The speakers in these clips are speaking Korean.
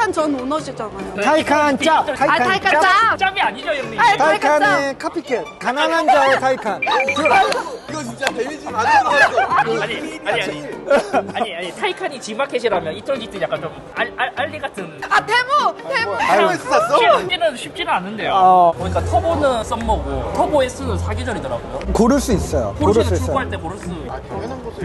타이칸 전 오너시잖아요. 타이칸 짭! 아, 타이칸 짭! 짭이 아니죠 형님 아, 타이칸! 타이칸의 카피캣 가난한 자의 타이칸 이거 진짜 데미지 받은 거였어. 아니 아니 아니 아니 아니 타이칸이 지마켓이라면 이털기트 약간 좀 알, 알, 알리 같은 아, 태무! 태무! 알고에서 샀어? 쉽지는 쉽지는 않은데요 어. 보니까 터보는 썸머고 터보 S는 사계절이더라고요 고를 수 있어요 고를 수 있어요 출고할 때 고를 수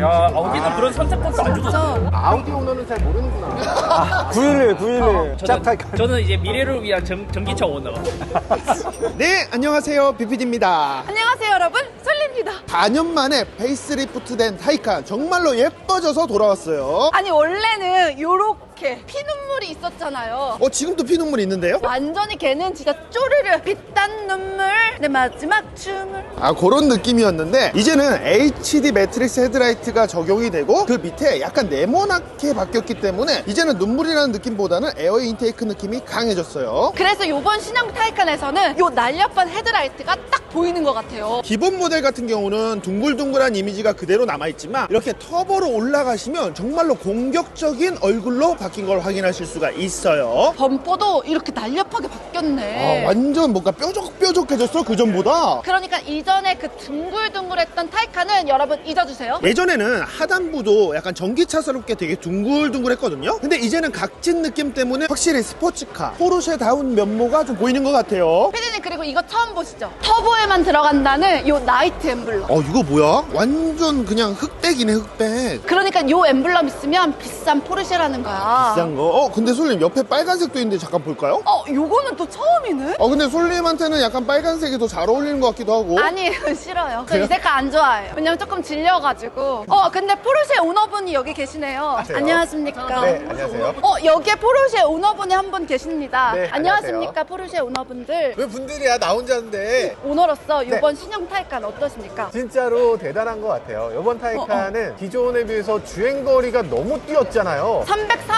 야, 아우디는 그런 선택권도 안 주거든요 아우디 오너는 잘 모르는구나. 911 911짭 저는, 타이칸 저는 이제 미래를 위한 전, 전기차 오너 네, 안녕하세요. 비피디입니다. 안녕하세요, 여러분. 솔리입니다. 4년 만에 페이스리프트 된 타이칸 정말로 예뻐져서 돌아왔어요. 아니, 원래는 요렇게 피눈물이 있었잖아요. 어, 지금도 피눈물 있는데요? 완전히 걔는 진짜 쪼르르 빛단 눈물 내 마지막 춤을 아, 그런 느낌이었는데 이제는 HD 매트릭스 헤드라이트가 적용이 되고 그 밑에 약간 네모나게 바뀌었기 때문에 이제는 눈물이라는 느낌보다는 에어 인테이크 느낌이 강해졌어요. 그래서 요번 신형 타이칸에서는 요 날렵한 헤드라이트가 딱 보이는 것 같아요 기본 모델 같은 경우는 둥글둥글한 이미지가 그대로 남아있지만 이렇게 터보로 올라가시면 정말로 공격적인 얼굴로 바뀐 걸 확인하실 수가 있어요. 범퍼도 이렇게 날렵하게 바뀌었네 아, 완전 뭔가 뾰족뾰족해졌어 그 전보다. 그러니까 이전에 그 둥글둥글했던 타이칸은 여러분 잊어주세요 예전에는 하단부도 약간 전기차스럽게 되게 둥글둥글했거든요. 근데 이제는 각진 느낌 때문에 확실히 스포츠카, 포르쉐다운 면모가 좀 보이는 것 같아요. 피디님 그리고 이거 처음 보시죠 터보에만 들어간다는 요 나이트 엠블럼 어 이거 뭐야? 완전 그냥 흑백이네 흑백. 그러니까 요 엠블럼 있으면 비싼 포르쉐라는 거야 비싼 거. 어 근데 솔님 옆에 빨간색도 있는데 잠깐 볼까요? 어 요거는 또 처음이네 어 근데 솔님한테는 약간 빨간색이 더 잘 어울리는 것 같기도 하고. 아니 싫어요. 저 이 그래요? 색깔 안 좋아해요. 왜냐면 조금 질려가지고. 어 근데 포르쉐 오너분이 여기 계시네요. 안녕하십니까? 네, 안녕하세요. 어 여기에 포르쉐 오너분이 한 분 계십니다. 네, 안녕하십니까 포르쉐 오너분들. 왜 분들이야 나 혼자인데 오너로서 네. 이번 신형 타이칸 어떠십니까? 진짜로 대단한 것 같아요. 이번 타이칸은 기존에 비해서 주행거리가 너무 뛰었잖아요.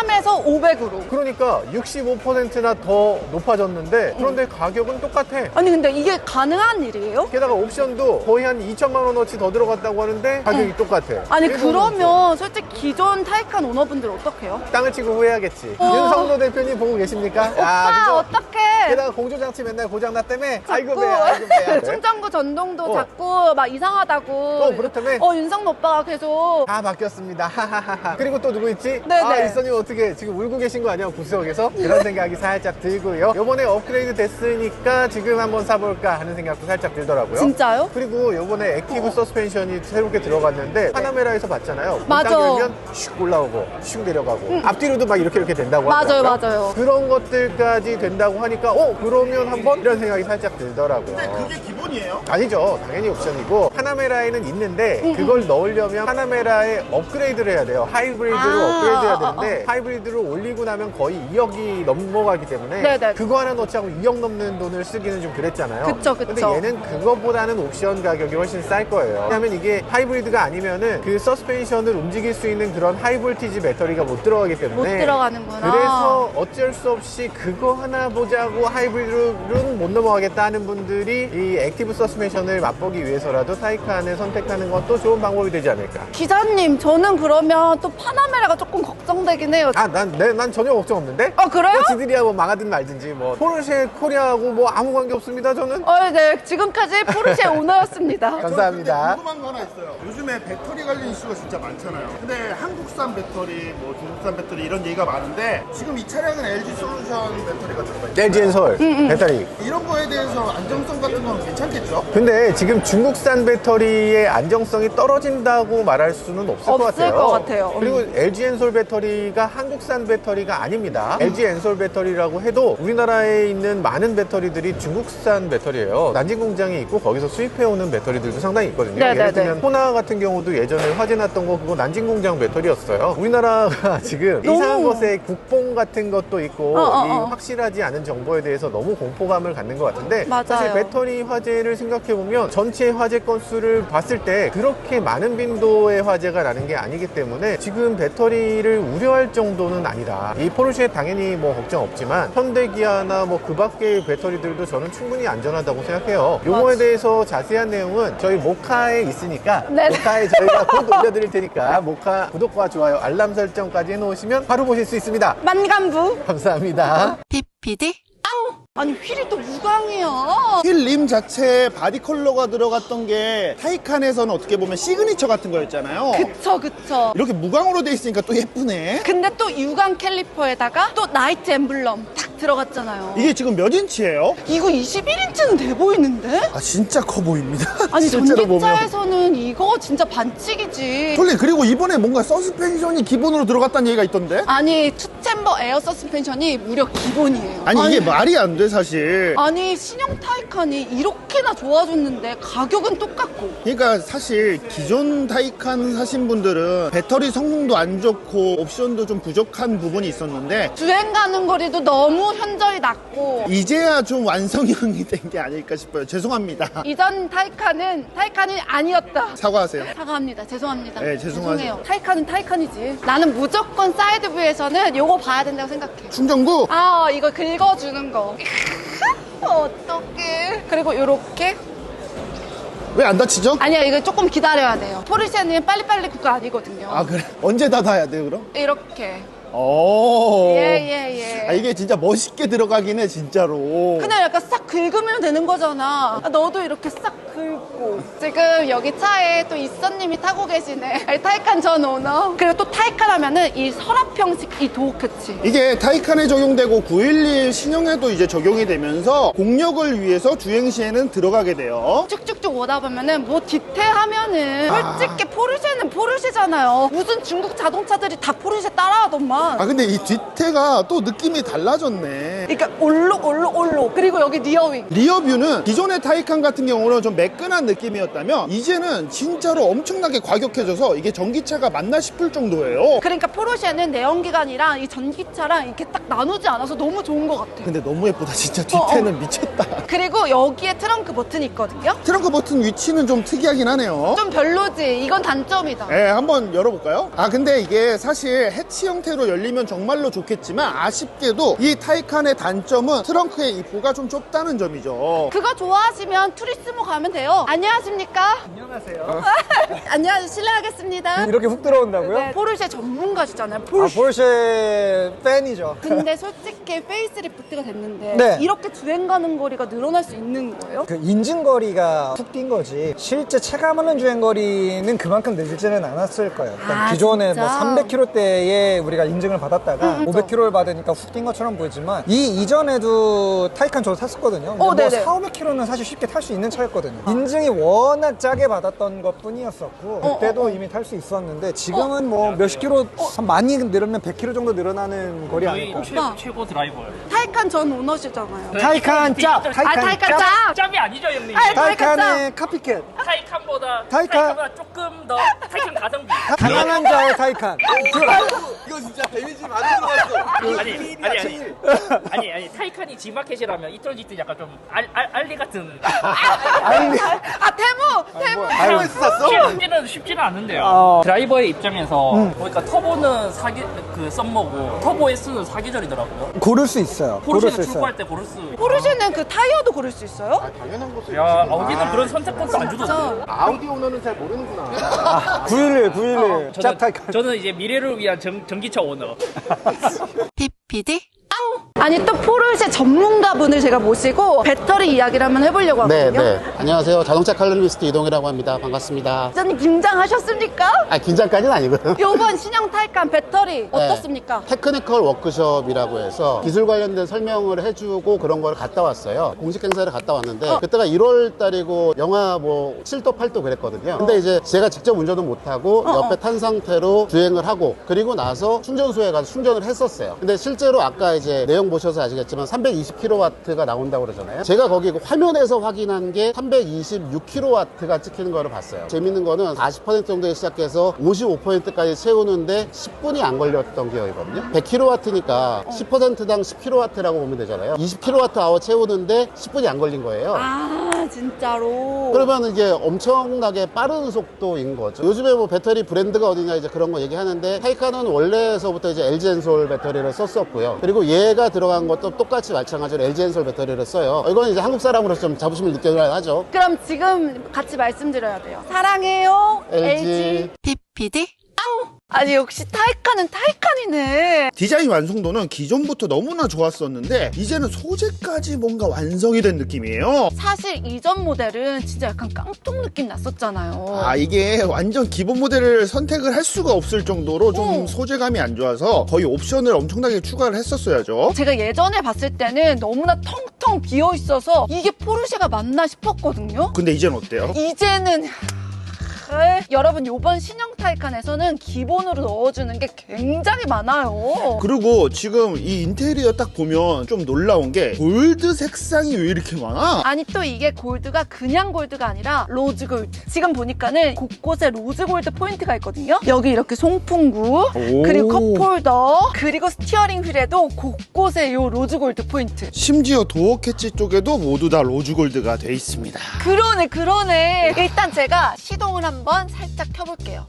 303에서 500으로. 그러니까 65%나 더 높아졌는데 그런데 가격은 똑같아. 아니 근데 이게 가능한 일이에요? 게다가 옵션도 거의 한 2천만 원어치 더 들어갔다고 하는데 가격이 똑같아. 아니 그러면 솔직히 기존 타이칸 오너분들 어떡해요? 땅을 치고 후회하겠지. 어. 윤성로 대표님 보고 계십니까? 오빠 그죠? 어떡해? 게다가 공조장치 맨날 고장나 때문에 아이고 자꾸 배 아이고 배 충전구 전동도 어. 자꾸 막 이상하다고. 어, 그렇다며? 어 윤성로 오빠가 계속 다 바뀌었습니다. 하하하하. 그리고 또 누구 있지? 네네. 아, 이선님 어떻게 지금 울고 계신 거 아니야? 구석에서? 그런 생각이 살짝 들고요. 요번에 업그레이드 됐으니까 지금 한번 사볼까 하는 생각도 살짝 들더라고요. 진짜요? 그리고 요번에 액티브 서스펜션이 새롭게 들어갔는데 파나메라에서 봤잖아요. 맞아. 딱 열면 슉 올라오고 슉 내려가고 앞뒤로도 막 이렇게 이렇게 된다고 맞아요, 하더라고요. 맞아요. 그런 것들까지 된다고 하니까 어 그러면 한번 이런 생각이 살짝 들더라고요. 그게 기본이에요? 아니죠. 당연히 옵션이고 파나메라에는 있는데 그걸 넣으려면 파나메라에 업그레이드를 해야 돼요. 하이브리드로 아, 업그레이드 해야 아, 아, 되는데 하이브리드 를 올리고 나면 거의 2억이 넘어가기 때문에 네네. 그거 하나 넣자고 2억 넘는 돈을 쓰기는 좀 그랬잖아요. 그쵸, 그쵸. 근데 얘는 그거보다는 옵션 가격이 훨씬 쌀 거예요. 왜냐면 이게 하이브리드가 아니면은 그 서스펜션을 움직일 수 있는 그런 하이볼티지 배터리가 못 들어가기 때문에 못 들어가는구나. 그래서 어쩔 수 없이 그거 하나 보자고 하이브리드는 못 넘어가겠다 하는 분들이 이 액티브 서스펜션을 맛보기 위해서라도 타이칸을 선택하는 것도 좋은 방법이 되지 않을까. 기자님, 저는 그러면 또 파나메라가 조금 걱정되긴 해요. 아, 난, 내, 난 전혀 걱정 없는데? 아, 그래요? 뭐 지들이야 뭐 망하든 말든지 뭐 포르쉐 코리아하고 뭐 아무 관계 없습니다 저는. 어, 네. 지금까지 포르쉐 오너였습니다. 감사합니다. 궁금한 거 하나 있어요. 요즘에 배터리 관련 이슈가 진짜 많잖아요. 근데 한국산 배터리, 뭐 중국산 배터리 이런 얘기가 많은데 지금 이 차량은 LG 솔루션 배터리가 들어가 있어요. LG 엔솔 배터리. 이런 거에 대해서 안정성 같은 건 괜찮겠죠? 근데 지금 중국산 배터리의 안정성이 떨어진다고 말할 수는 없을 것 없을 같아요. 것 같아요. 음. 그리고 LG 엔솔 배터리가 한 국산 배터리가 아닙니다. LG 엔솔 배터리라고 해도 우리나라에 있는 많은 배터리들이 중국산 배터리예요. 난징 공장이 있고 거기서 수입해오는 배터리들도 상당히 있거든요. 네네네. 예를 들면 호나 같은 경우도 예전에 화재 났던 거 그거 난징 공장 배터리였어요. 우리나라가 지금 이상한 것에 국뽕 같은 것도 있고 어, 어, 이 어. 확실하지 않은 정보에 대해서 너무 공포감을 갖는 것 같은데 맞아요. 사실 배터리 화재를 생각해 보면 전체 화재 건수를 봤을 때 그렇게 많은 빈도의 화재가 나는 게 아니기 때문에 지금 배터리를 우려할 정도 는 아니다. 이 포르쉐 당연히 뭐 걱정 없지만 현대기아나 뭐 그 밖의 배터리들도 저는 충분히 안전하다고 생각해요. 요거에 대해서 자세한 내용은 저희 모카에 있으니까 네. 모카에 저희가 곧 올려드릴 테니까 모카 구독과 좋아요, 알람 설정까지 해놓으시면 바로 보실 수 있습니다. 만감부. 감사합니다. PPD. 앙! 아니, 휠이 또 무광이야. 힐림 자체에 바디 컬러가 들어갔던 게 타이칸에서는 어떻게 보면 시그니처 같은 거였잖아요. 그쵸, 그쵸. 이렇게 무광으로 돼 있으니까 또 예쁘네. 근데 또 유광 캘리퍼에다가 또 나이트 엠블럼 딱 들어갔잖아요. 이게 지금 몇 인치예요? 이거 21인치는 돼 보이는데? 아 진짜 커 보입니다. 아니 실제로 보면. 전기차에서는 이거 진짜 반칙이지. 솔리 그리고 이번에 뭔가 서스펜션이 기본으로 들어갔다는 얘기가 있던데? 아니 투챔버 에어 서스펜션이 무려 기본이에요. 아니 이게 말이 안 돼 사실. 아니 신형 타이칸이 이렇게나 좋아졌는데 가격은 똑같고 그러니까 사실 기존 타이칸 사신 분들은 배터리 성능도 안 좋고 옵션도 좀 부족한 부분이 있었는데 주행 가는 거리도 너무 현저히 낮고 이제야 좀 완성형이 된 게 아닐까 싶어요. 죄송합니다. 이전 타이칸은 타이칸이 아니었다. 사과하세요. 사과합니다. 죄송합니다. 네, 죄송하죠. 죄송해요. 타이칸은 타이칸이지. 나는 무조건 사이드 뷰에서는 요거 봐야 된다고 생각해. 충전구 아 이거 긁어주는 거. 어떡해. 그리고 요렇게 왜 안 다치죠? 아니야 이거 조금 기다려야 돼요. 포르쉐는 빨리빨리 구가 아니거든요. 아 그래 언제 닫아야 돼 그럼? 이렇게. 오. 예예 예. 아 이게 진짜 멋있게 들어가긴 해 진짜로. 그냥 약간 싹 긁으면 되는 거잖아. 아, 너도 이렇게 싹 긁고. 지금 여기 차에 또 이선님이 타고 계시네. 타이칸 전 오너. 그리고 또 타이칸 하면은 이 서랍형식 이 도어크치. 이게 타이칸에 적용되고 911 신형에도 이제 적용이 되면서 공력을 위해서 주행 시에는 들어가게 돼요. 쭉쭉쭉 오다 보면은 뭐 디테하면은 솔직히 포르쉐는 포르쉐잖아요. 무슨 중국 자동차들이 다 포르쉐 따라하더만. 아 근데 이 뒤태가 또 느낌이 달라졌네. 그러니까 올록 올록 올록. 그리고 여기 리어윙. 리어뷰는 기존의 타이칸 같은 경우는 좀 매 끈한 느낌이었다면 이제는 진짜로 엄청나게 과격해져서 이게 전기차가 맞나 싶을 정도예요. 그러니까 포르쉐는 내연기관이랑 이 전기차랑 이렇게 딱 나누지 않아서 너무 좋은 것 같아. 근데 너무 예쁘다 진짜 뒤태는 어, 미쳤다. 그리고 여기에 트렁크 버튼이 있거든요. 트렁크 버튼 위치는 좀 특이하긴 하네요. 좀 별로지. 이건 단점이다. 네, 한번 열어볼까요? 아, 근데 이게 사실 해치 형태로 열리면 정말로 좋겠지만 아쉽게도 이 타이칸의 단점은 트렁크의 입구가 좀 좁다는 점이죠. 그거 좋아하시면 투리스모 가면 돼요. 안녕하십니까? 안녕하세요. 안녕하세요. 실례하겠습니다. 이렇게 훅 들어온다고요? 네, 포르쉐 전문가시잖아요. 아, 포르쉐. 포르쉐 팬이죠. 근데 솔직히 페이스리프트가 됐는데 네. 이렇게 주행 가는 거리가 늘어날 수 있는 거예요? 그 인증거리가 훅 뛴 거지. 실제 체감하는 주행거리는 그만큼 늘지는 않았을 거예요. 그러니까 아, 기존에 진짜? 뭐 300km대에 우리가 인증을 받았다가 음, 500km를 받으니까 훅 뛴 것처럼 보이지만 이 이전에도 타이칸 저도 탔었거든요. 근데 어, 뭐 네네. 4, 500km는 사실 쉽게 탈 수 있는 차였거든요. 인증이 워낙 짜게 받았던 것 뿐이었었고 어, 그때도 어, 어. 이미 탈 수 있었는데 지금은 뭐 몇십 킬로 한 많이 늘으면 100km 정도 늘어나는 거리 저희 아닐까? 최, 오빠. 최고 드라이버예요. 타이칸 전 오너시잖아요. 타이칸 짭! 아, 타이칸 짱! 짬이 아니죠 형님. 아, 타이칸 짱! 타이칸의 카피캣 타이칸보다 타이칸. 타이칸보다 조금 더 타이칸 가성비. 가난한 자의 타이칸 아니 아니 아니 아니 아니 타이칸이 G마켓이라면 이털지트 약간 좀 알, 알, 알리 같은 아니 아, 태무! 태무! 알고에서 샀어? 쉽지는 쉽지는 않은데요 어. 드라이버의 입장에서 보니까 터보는 사기 그 썸머고 터보 S는 사계절이더라고요 고를 수 있어요 고를 수 포르쉐는 있어요 출고할 때 고를 수 포르쉐는 그 타이어도 고를 수 있어요? 당연한 것도 야. 아우디는 그런 선택권도 안 주던데. 아우디 오너는 잘 모르는구나. 911 911짭 저는, 타이칸 저는 이제 미래를 위한 전, 전기차 오너 PPD? 아니 또 포르쉐 전문가분을 제가 모시고 배터리 이야기를 한번 해보려고 네, 하거든요. 네. 안녕하세요. 자동차 칼럼니스트 이동이라고 합니다. 반갑습니다. 기자님 긴장하셨습니까? 아, 긴장까지는 아니고요. 요번 신형 타이칸 배터리 어떻습니까? 테크니컬 워크숍이라고 해서 기술 관련된 설명을 해주고 그런 걸 갔다 왔어요. 공식 행사를 갔다 왔는데 그때가 1월 달이고 영하 뭐 7도, 8도 그랬거든요. 근데 이제 제가 직접 운전은 못하고 옆에 탄 상태로 주행을 하고 그리고 나서 충전소에 가서 충전을 했었어요. 근데 실제로 아까 이제 내용 영상 보셔서 아시겠지만 320kW가 나온다고 그러잖아요. 제가 거기 화면에서 확인한 게 326kW가 찍히는 거를 봤어요. 재밌는 거는 40% 정도에 시작해서 55%까지 채우는데 10분이 안 걸렸던 기억이거든요. 100kW니까 10%당 10kW라고 보면 되잖아요. 20kWh 채우는데 10분이 안 걸린 거예요. 아 진짜로. 그러면 이게 엄청나게 빠른 속도인 거죠. 요즘에 뭐 배터리 브랜드가 어디냐 이제 그런 거 얘기하는데 타이칸은 원래서부터 이제 LG 엔솔 배터리를 썼었고요. 그리고 얘가 들어간 것도 똑같이 마찬가지로 LG 엔솔 배터리를 써요. 이건 이제 한국 사람으로서 좀 자부심을 느껴야 하죠. 그럼 지금 같이 말씀드려야 돼요. 사랑해요. LG. PPD. 앙! 아니 역시 타이칸은 타이칸이네. 디자인 완성도는 기존부터 너무나 좋았었는데 이제는 소재까지 뭔가 완성이 된 느낌이에요. 사실 이전 모델은 진짜 약간 깡통 느낌 났었잖아요. 아 이게 완전 기본 모델을 선택을 할 수가 없을 정도로 좀 오. 소재감이 안 좋아서 거의 옵션을 엄청나게 추가를 했었어야죠. 제가 예전에 봤을 때는 너무나 텅텅 비어 있어서 이게 포르쉐가 맞나 싶었거든요. 근데 이제는 어때요? 이제는 하, 여러분 요번 신형 타이칸에서는 기본으로 넣어주는 게 굉장히 많아요. 그리고 지금 이 인테리어 딱 보면 좀 놀라운 게 골드 색상이 왜 이렇게 많아? 아니 또 이게 골드가 그냥 골드가 아니라 로즈 골드. 지금 보니까는 곳곳에 로즈 골드 포인트가 있거든요. 여기 이렇게 송풍구, 오. 그리고 컵홀더, 그리고 스티어링 휠에도 곳곳에 요 로즈 골드 포인트. 심지어 도어 캐치 쪽에도 모두 다 로즈 골드가 돼 있습니다. 그러네, 그러네. 일단 제가 시동을 한번 살짝 켜볼게요.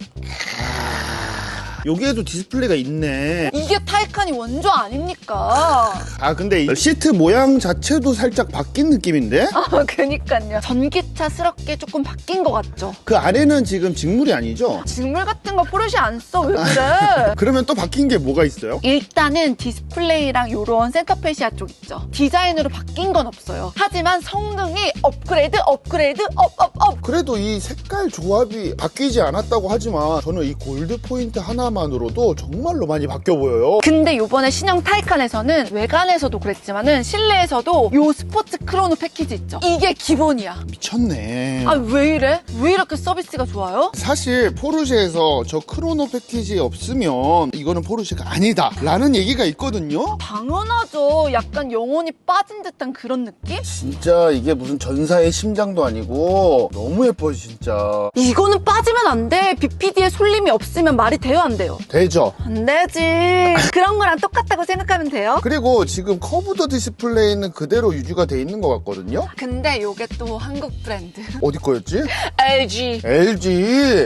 여기에도 디스플레이가 있네. 이게 타이칸이 원조 아닙니까? 아 근데 이 시트 모양 자체도 살짝 바뀐 느낌인데? 아, 그니까요. 전기차스럽게 조금 바뀐 것 같죠? 그 아래는 지금 직물이 아니죠? 직물 같은 거 포르쉐 안 써, 왜 그래? 그러면 또 바뀐 게 뭐가 있어요? 일단은 디스플레이랑 요런 센터페시아 쪽 있죠. 디자인으로 바뀐 건 없어요. 하지만 성능이 업그레이드, 업그레이드, 업, 업, 업. 그래도 이 색깔 조합이 바뀌지 않았다고 하지만 저는 이 골드 포인트 하나 만으로도 정말로 많이 바뀌어 보여요. 근데 요번에 신형 타이칸에서는 외관에서도 그랬지만은 실내에서도 요 스포츠 크로노 패키지 있죠. 이게 기본이야. 미쳤네. 아, 왜 이래? 왜 이렇게 서비스가 좋아요? 사실 포르쉐에서 저 크로노 패키지 없으면 이거는 포르쉐가 아니다 라는 얘기가 있거든요. 당연하죠. 약간 영혼이 빠진 듯한 그런 느낌? 진짜 이게 무슨 전사의 심장도 아니고 너무 예뻐 진짜. 이거는 빠지면 안 돼. BPD에 솔림이 없으면 말이 돼요, 안 돼요? 되죠? 안 되지. 그런 거랑 똑같다고 생각하면 돼요. 그리고 지금 커브드 디스플레이는 그대로 유지가 돼 있는 것 같거든요. 근데 요게 또 한국 브랜드. 어디 거였지? LG. LG.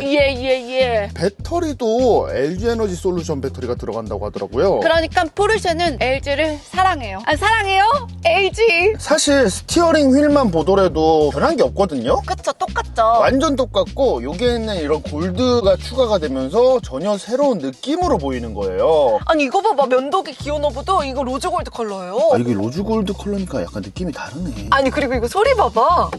예, 예, 예. 배터리도 LG 에너지 솔루션 배터리가 들어간다고 하더라고요. 그러니까 포르쉐는 LG를 사랑해요. 아, 사랑해요? LG. 사실 스티어링 휠만 보더라도 변한 게 없거든요. 그쵸, 똑같죠. 완전 똑같고 여기에는 이런 골드가 추가가 되면서 전혀 새로 운 느낌으로 보이는 거예요. 아니, 이거 봐봐. 면도기 기어너브도 이거 로즈 골드 컬러예요. 아 이게 로즈 골드 컬러니까 약간 느낌이 다르네. 아니, 그리고 이거 소리 봐봐.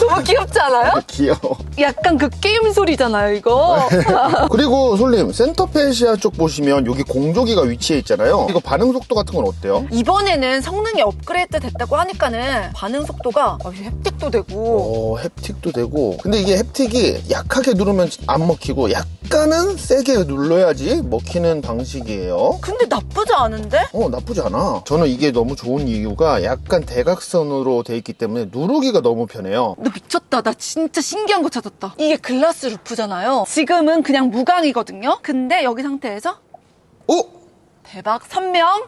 너무 귀엽지 않아요? 귀여워. 약간 그 게임 소리잖아요, 이거. 그리고 솔님 센터페시아 쪽 보시면 여기 공조기가 위치해 있잖아요. 이거 반응 속도 같은 건 어때요? 이번에는 성능이 업그레이드 됐다고 하니까는 반응 속도가 어, 햅틱도 되고 어, 햅틱도 되고. 근데 이게 햅틱이 약하게 누르면 안 먹히고 약간은 세게 눌러야 지 먹히는 방식이에요. 근데 나쁘지 않은데? 어, 나쁘지 않아. 저는 이게 너무 좋은 이유가 약간 대각선으로 돼 있기 때문에 누르기가 너무 편해요. 너 미쳤다. 나 진짜 신기한 거 찾았다. 이게 글라스 루프잖아요. 지금은 그냥 무광이거든요. 근데 여기 상태에서 어? 대박 선명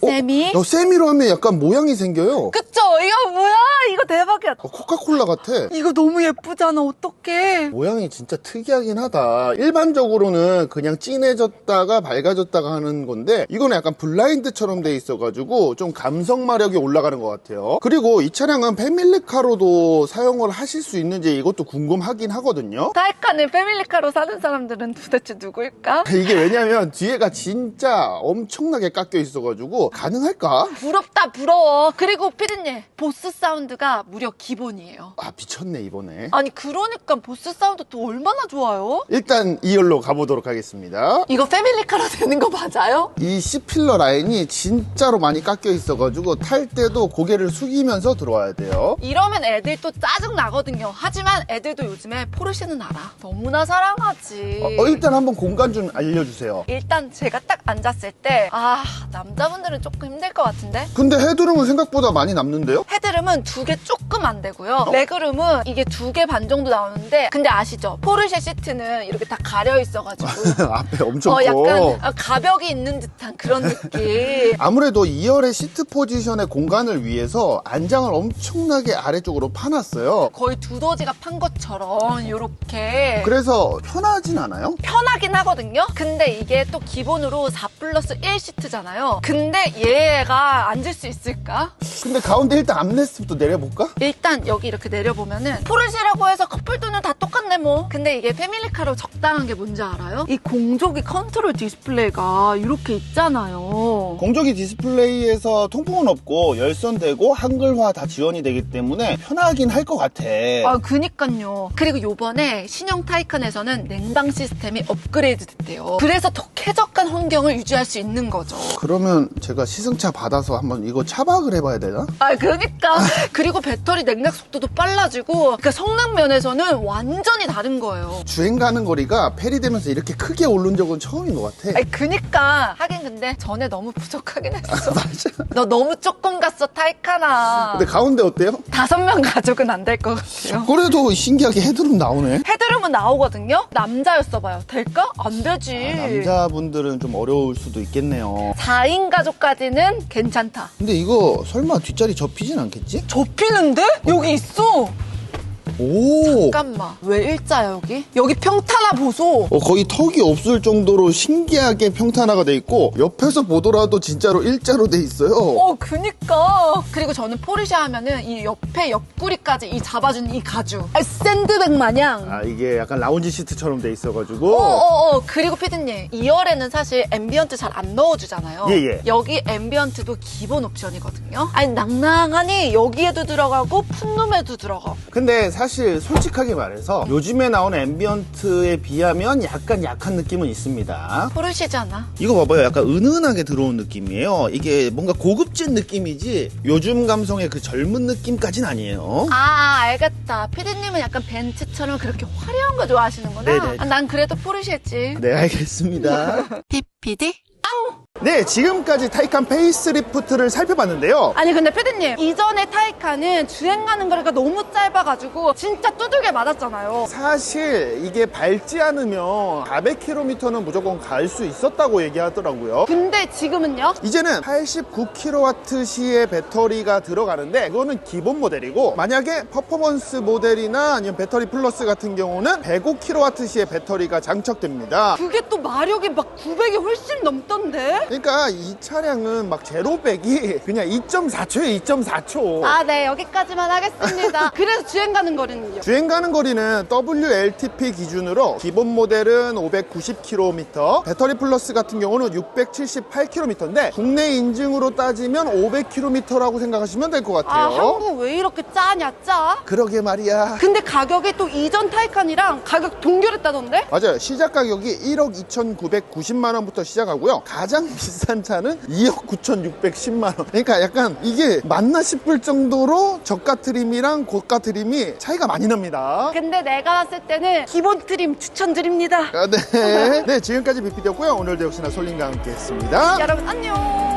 세미 너 세미로 하면 약간 모양이 생겨요. 그쵸? 이거 뭐야? 이거 대박이야. 어, 코카콜라 같아. 이거 너무 예쁘잖아. 어떡해. 모양이 진짜 특이하긴 하다. 일반적으로는 그냥 진해졌다가 밝아졌다가 하는 건데 이거는 약간 블라인드처럼 돼 있어가지고 좀 감성 마력이 올라가는 것 같아요. 그리고 이 차량은 패밀리카로도 사용을 하실 수 있는지 이것도 궁금하긴 하거든요. 타이칸을 패밀리카로 사는 사람들은 도대체 누구일까? 이게 왜냐면 뒤에가 진짜 엄청나게 깎여 있어가지고 가능할까? 부럽다 부러워. 그리고 피디님 보스 사운드가 무려 기본이에요. 아 미쳤네 이번에. 아니 그러니까 보스 사운드 또 얼마나 좋아요? 일단 2열로 가보도록 하겠습니다. 이거 패밀리카로 되는 거 맞아요? 이 C필러 라인이 진짜로 많이 깎여 있어가지고 탈 때도 고개를 숙이면서 들어와야 돼요. 이러면 애들 또 짜증 나거든요. 하지만 애들도 요즘에 포르쉐는 알아. 너무나 사랑하지. 어, 일단 한번 공간 좀 알려주세요. 일단 제가 딱 앉았을 때, 아, 남자분들은 하기는 조금 힘들 것 같은데? 근데 헤드룸은 생각보다 많이 남는데요? 헤드룸은 두 개 조금 안 되고요. 레그룸은 이게 두 개 반 정도 나오는데 근데 아시죠? 포르쉐 시트는 이렇게 다 가려 있어가지고 앞에 엄청 어 커. 약간 아, 가벽이 있는 듯한 그런 느낌. 아무래도 2열의 시트 포지션의 공간을 위해서 안장을 엄청나게 아래쪽으로 파놨어요. 거의 두더지가 판 것처럼 이렇게 그래서 편하진 않아요? 편하긴 하거든요. 근데 이게 또 기본으로 4 플러스 1 시트잖아요. 근데 얘가 앉을 수 있을까? 근데 가운데 일단 암레스트부터 내려볼까? 일단 여기 이렇게 내려보면은 포르쉐라고 해서 커플도는 다 똑같네 뭐. 근데 이게 패밀리카로 적당한 게 뭔지 알아요? 이 공조기 컨트롤 디스플레이가 이렇게 있잖아요. 공조기 디스플레이에서 통풍은 없고 열선되고 한글화 다 지원이 되기 때문에 편하긴 할 것 같아. 아, 그니까요. 그리고 요번에 신형 타이칸에서는 냉방 시스템이 업그레이드 됐대요. 그래서 더 쾌적한 환경을 유지할 수 있는 거죠. 그러면 제가 시승차 받아서 한번 이거 차박을 해봐야 되나? 아, 그러니까. 그리고 배터리 냉각 속도도 빨라지고, 그러니까 성능 면에서는 완전히 다른 거예요. 주행 가는 거리가 페리되면서 이렇게 크게 오른 적은 처음인 것 같아. 아니, 그니까. 하긴 근데 전에 너무 부족하긴 했어. 너 너무 조금 갔어, 타이카나. 근데 가운데 어때요? 다섯 명 가족은 안 될 것 같아요. 그래도 신기하게 헤드룸 나오네. 헤드룸은 나오거든요? 남자였어 봐요. 될까? 안 되지. 아, 남자분들은 좀 어려울 수도 있겠네요. 4인 가족까지는 괜찮다. 근데 이거 설마 뒷자리 접히진 않겠지? 접히는데? 여기 있어. 오! 잠깐만. 왜 일자야, 여기? 여기 평탄화 보소. 어, 거의 턱이 없을 정도로 신기하게 평탄화가 돼 있고 옆에서 보더라도 진짜로 일자로 돼 있어요. 어, 그니까. 그리고 저는 포르쉐 하면은 이 옆에 옆구리까지 이 잡아주는 이 가죽. 아, 샌드백 마냥. 아 이게 약간 라운지 시트처럼 돼 있어가지고 어어어 그리고 피디님 2열에는 사실 앰비언트 잘 안 넣어주잖아요 예, 예. 여기 앰비언트도 기본 옵션이거든요 아니 낭낭하니 여기에도 들어가고 풋룸에도 들어가고 근데 사실 솔직하게 말해서 요즘에 나오는 앰비언트에 비하면 약간 약한 느낌은 있습니다. 포르쉐잖아 이거 봐봐요. 약간 은은하게 들어온 느낌이에요. 이게 뭔가 고급진 느낌이지 요즘 감성의 그 젊은 느낌까진 아니에요. 아 알겠다 피디님은 약간 벤츠처럼 그렇게 화려한 거 좋아하시는구나 네네. 아, 난 그래도 포르쉐지 네, 알겠습니다. 피디 네, 지금까지 타이칸 페이스리프트를 살펴봤는데요. 아니 근데 피디님 이전에 타이칸은 주행 가는 거리가 너무 짧아가지고 진짜 두들겨 맞았잖아요 사실 이게 밟지 않으면 400km는 무조건 갈 수 있었다고 얘기하더라고요. 근데 지금은요? 이제는 89kWh의 배터리가 들어가는데 그거는 기본 모델이고 만약에 퍼포먼스 모델이나 아니면 배터리 플러스 같은 경우는 105kWh의 배터리가 장착됩니다. 그게 또 마력이 막 900이 훨씬 넘던데? 그러니까 이 차량은 막 제로백이 그냥 2.4초에 2.4초. 아, 네, 여기까지만 하겠습니다. 그래서 주행 가는 거리는요? 주행 가는 거리는 WLTP 기준으로 기본 모델은 590km, 배터리 플러스 같은 경우는 678km인데 국내 인증으로 따지면 500km라고 생각하시면 될것 아, 같아요. 한국 왜 이렇게 짜냐, 짜? 그러게 말이야. 근데 가격이 또 이전 타이칸이랑 가격 동결했다던데? 맞아요. 시작 가격이 1억 2,990만 원부터 시작하고요. 가장 비싼 차는 2억 9,610만 원. 그러니까 약간 이게 맞나 싶을 정도로 저가 트림이랑 고가 트림이 차이가 많이 납니다. 근데 내가 봤을 때는 기본 트림 추천드립니다. 아, 네. 네, 지금까지 비피디였고요. 오늘도 역시나 솔링과 함께 했습니다. 여러분, 안녕.